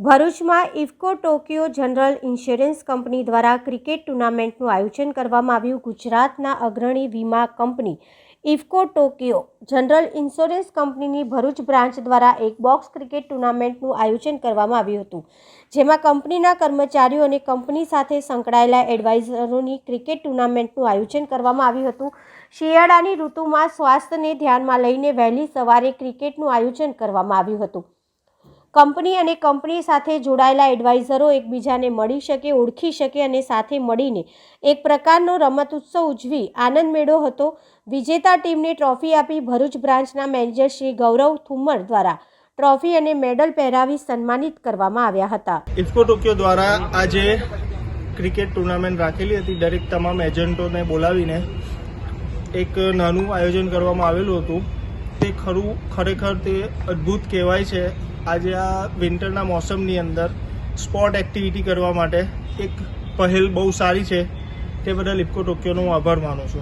ભરૂચમાં IFFCO Tokio General Insurance company દ્વારા cricket ટુર્નામેન્ટનું આયોજન કરવામાં આવ્યું. ગુજરાતના અગ્રણી વીમા company IFFCO Tokio general insurance કંપનીની ભરૂચ બ્રાન્ચ દ્વારા એક બોક્સ ક્રિકેટ ટુર્નામેન્ટનું આયોજન કરવામાં આવ્યું હતું. જેમાં કંપનીના કર્મચારીઓ અને કંપની સાથે સંકળાયેલા એડવાઇઝરોની ક્રિકેટ ટુર્નામેન્ટનું આયોજન કરવામાં આવ્યું હતું. શિયાળાની ઋતુમાં સ્વાસ્થ્યને ધ્યાનમાં લઈને વહેલી સવારે ક્રિકેટનું આયોજન કરવામાં આવ્યું હતું. કંપની અને કંપની સાથે જોડાયેલા એડવાઇઝરો એકબીજાને મળી શકે, ઓળખી શકે અને સાથે મળીને એક પ્રકારનો રમત ઉત્સવ ઉજવી આનંદ મેળો હતો. વિજેતા ટીમને ટ્રોફી આપી ભરૂચ બ્રાન્ચના મેનેજર શ્રી ગૌરવ થુમ્મર દ્વારા ટ્રોફી અને મેડલ પહેરાવી સન્માનિત કરવામાં આવ્યા હતા. ઇફકો ટોક્યો દ્વારા આજે ક્રિકેટ ટુર્નામેન્ટ રાખેલી હતી. દરેક તમામ એજન્ટોને બોલાવીને એક નાનું આયોજન કરવામાં આવેલું હતું. તે ખરું, ખરેખર તે અદ્ભુત કહેવાય છે. આજે આ વિન્ટરના મોસમની અંદર સ્પોર્ટ એક્ટિવિટી કરવા માટે એક પહેલ બહુ સારી છે. તે બદલ ઇફકો ટોક્યોનો હું આભાર માનું છું.